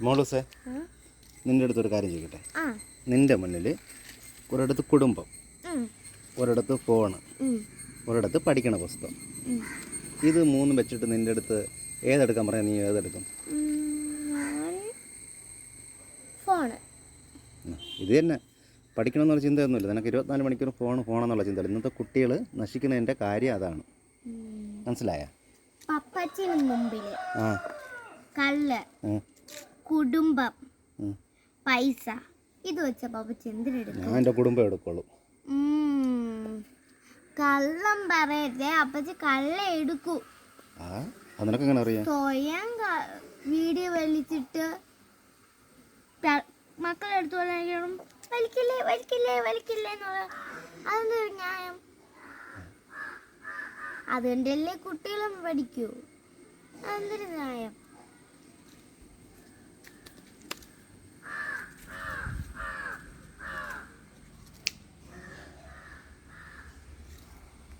മോളൂസേ നിന്റെ നിന്റെ അടുത്തൊരു കാര്യം ചെയ്യട്ടെ ആ. നിന്റെ മുന്നിൽ ഒരിടത്ത് കുടുംബം ഒരിടത്ത് ഫോണ് ഒരിടത്ത് പഠിക്കണ പുസ്തകം. ഇത് മൂന്നും വെച്ചിട്ട് നിന്റെ അടുത്ത് ഏതെടുക്കാൻ പറയാം? നീ ഏതെടുക്കും? ഫോണ്. ഇത് തന്നെ. പഠിക്കണമെന്നുള്ള ചിന്തയൊന്നുമില്ല. നിനക്ക് ഇരുപത്തിനാല് മണിക്കൂർ ഫോൺ ഫോണെന്നുള്ള ചിന്തയില്ല. ഇന്നത്തെ കുട്ടികൾ നശിക്കുന്നതിന്റെ കാര്യം അതാണ്. മനസ്സിലായ? പപ്പച്ചിന് മുമ്പിൽ ഉം, കുടുംബം. പൈസ. ഇത് വെച്ച പപ്പച്ചി എന്തിനെടുക്കും ഞാൻ എന്റെ കുടുംബം എടുക്കുള്ളൂ. കള്ളം പറയരുതേ. അപ്പച്ചി കള്ള എടുക്കൂ. എങ്ങനെ അറിയാം? സ്വയം വീഡിയോ വലിച്ചിട്ട് മക്കളെ അടുത്ത് പറയാനും വലിക്കില്ലേ വലിക്കില്ലേ വലിക്കില്ലേ എന്നുള്ള അതെന്തൊരു ന്യായം. അതുകൊണ്ടല്ലേ കുട്ടികളും പഠിക്കൂ. അതെന്തൊരു ന്യായം.